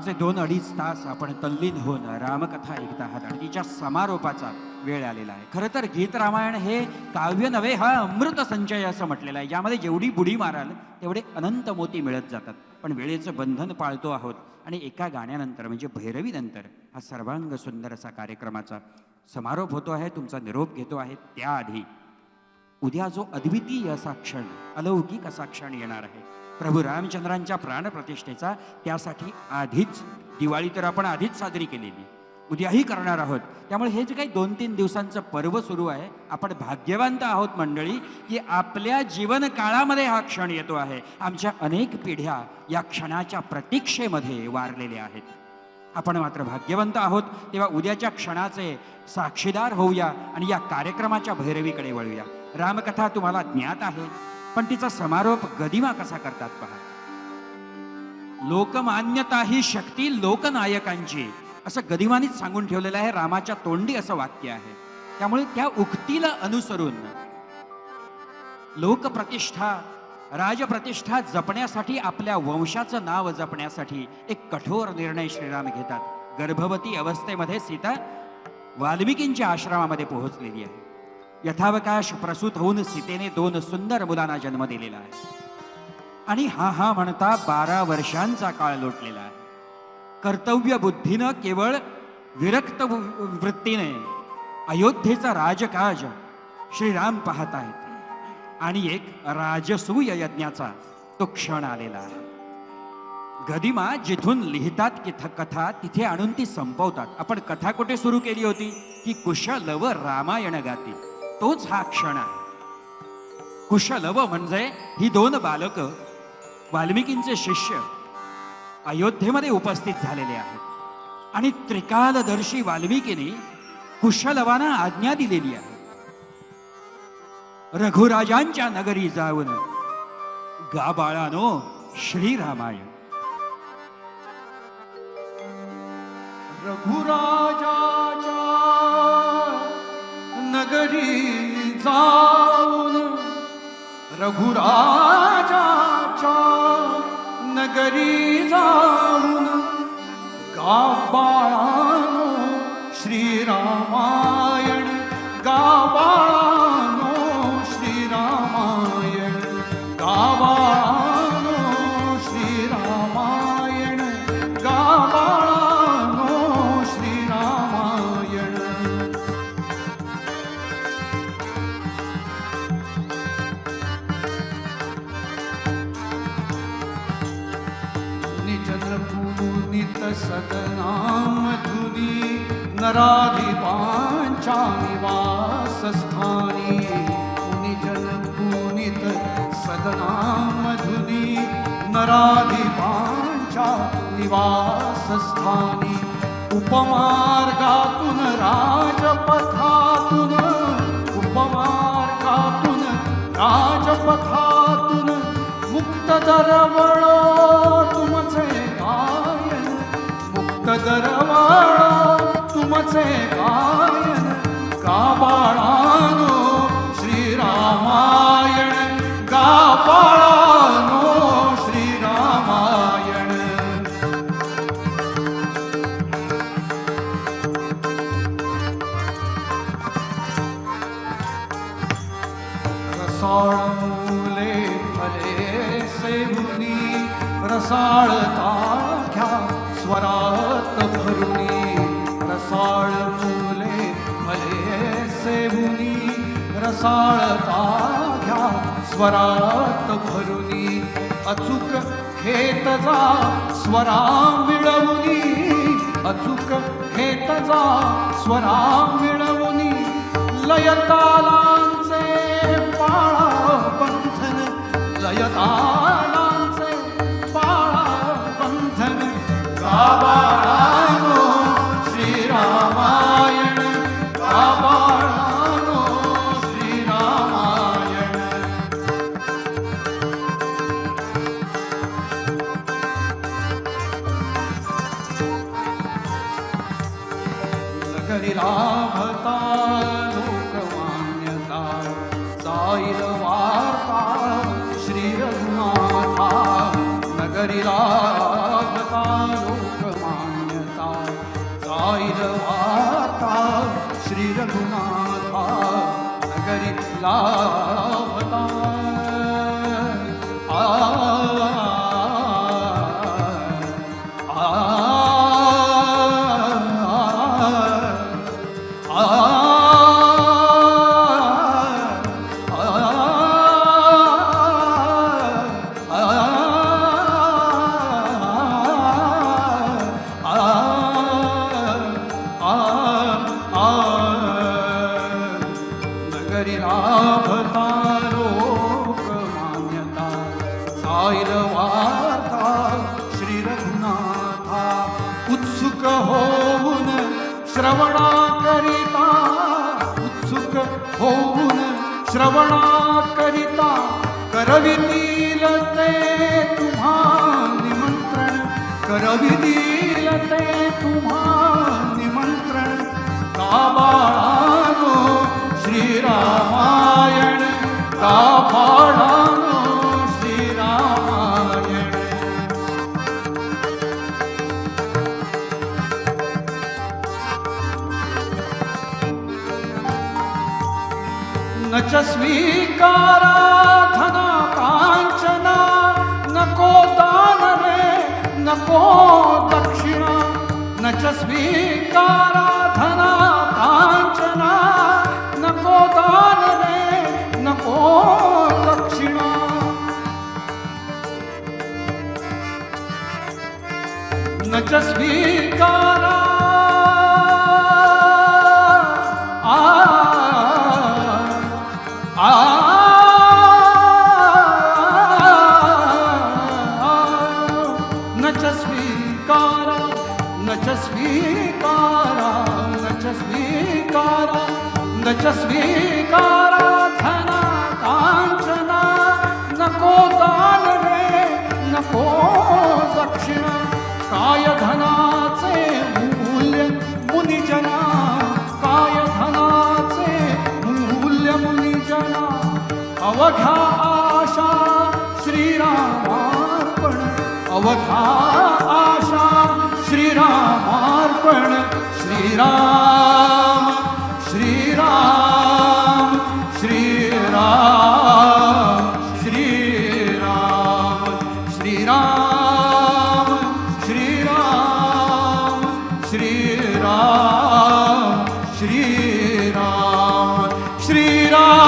असे दोन अडीच तास आपण तल्लीन होऊन रामकथा ऐकत आहात आणि तिच्या समारोपाचा वेळ आलेला आहे. खरं तर गीत रामायण हे काव्य नव्हे हा अमृत संचय असं म्हटलेलं आहे. यामध्ये जेवढी बुडी माराल तेवढे अनंत मोती मिळत जातात. पण वेळेचं बंधन पाळतो आहोत आणि एका गाण्यानंतर म्हणजे भैरवीनंतर हा सर्वांग सुंदर असा कार्यक्रमाचा समारोप होतो आहे तुमचा निरोप घेतो आहे. त्याआधी उद्या जो अद्वितीय असा क्षण अलौकिक असा क्षण येणार आहे. प्रभू रामचंद्रांच्या प्राणप्रतिष्ठेचा त्यासाठी आधीच दिवाळी तर आपण आधीच साजरी केलेली. उद्याही करणार आहोत. त्यामुळे हे जे काही दोन तीन दिवसांचं पर्व सुरू आहे आपण भाग्यवंत आहोत मंडळी की आपल्या जीवन काळामध्ये हा क्षण येतो आहे. आमच्या अनेक पिढ्या या क्षणाच्या प्रतीक्षेमध्ये वारलेल्या आहेत. आपण मात्र भाग्यवंत आहोत तेव्हा उद्याच्या क्षणाचे साक्षीदार होऊया आणि या कार्यक्रमाच्या भैरवीकडे वळूया. रामकथा तुम्हाला ज्ञात आहे. पण तिचा समारोप गदिमा कसा करतात पहा. लोकमान्यता ही शक्ती लोकनायकांची. असं गदिमानीच सांगून ठेवलेलं आहे रामाच्या तोंडी असं वाक्य आहे. त्यामुळे त्या उक्तीला अनुसरून लोकप्रतिष्ठा राजप्रतिष्ठा जपण्यासाठी आपल्या वंशाचं नाव जपण्यासाठी एक कठोर निर्णय श्रीराम घेतात. गर्भवती अवस्थेमध्ये सीता वाल्मिकींच्या आश्रमामध्ये पोहोचलेली आहे. यथावकाश प्रसूत होऊन सीतेने दोन सुंदर मुलांना जन्म दिलेला आहे. आणि हा हा म्हणता बारा वर्षांचा काळ लोटलेला आहे. कर्तव्य बुद्धीनं केवळ विरक्त वृत्तीने अयोध्येचा राजकाज श्रीराम पाहत आहेत. आणि एक राजसूय यज्ञाचा तो क्षण आलेला आहे. गदिमा जिथून लिहितात की कथा तिथे आणून ती संपवतात. आपण कथा कुठे सुरू केली होती? की कुशलव रामायण गाती. तोच हा क्षण आहे. कुशलव म्हणजे ही दोन बालक वाल्मिकींचे शिष्य अयोध्येमध्ये उपस्थित झालेले आहेत. आणि त्रिकालदर्शी वाल्मिकीने कुशलवाना आज्ञा दिलेली आहे. रघुराजांच्या नगरी जाऊन गा बाळानो श्रीरामायण. रघुरा घरी जाऊन रघुराजाच्या नगरी जा नराधिपांच्या निवासस्थानी निजनपुनित सदनामधुनी नराधिपांच्या निवासस्थानी उपमार्गातून राजपथातून उपमार्गातून राजपथातून मुक्त दरवळो तुमचे गायन गाबाळानो श्रीरामायण गाबाळानो श्रीरामायण. रसाळ मुले फले सेवुनी रसाळ घ्या स्वरात भरुनी. रसाळ फुले मलेसे सेवुनी रसाळता घ्या स्वरात भरुनी अचूक खेत जा स्वरा मिळवुनी अचूक खेत जा स्वरा मिळवुनी लयतालांचे पाळा बंधन लयतालांचे करिला भता लोकमान्यता साईल वार्ता श्री रघुनाथा नगरिला भता लोकमान्यता साईल वार्ता श्री रघुनाथा नगरिला करी लाभता लोक मान्यता साईल वार्ता श्री रघुनाथा उत्सुक होऊन श्रवणा करिता उत्सुक होऊन श्रवणा करिता करवितील ते तुम्हा निमंत्रण करवितील ते तुम्हा निमंत्रण. का बाळा श्रीरामायण का श्रीरामायण. न च स्वीकारा धना कांचना नको दान रे नको दक्षिणा। न च स्वीकारा न च स्वीकारा आ आ न च स्वीकारा न च स्वीकारा न च स्वीकारा न च स्वीकारा धना कांचना नको दान रे नको दक्षिणा काय धनाचे मूल्य मुनिजना काय धनाचे मूल्य मुनिजना अवघा आशा श्रीरामार्पण अवघा आशा श्रीरामार्पण श्रीराम श्रीराम श्रीराम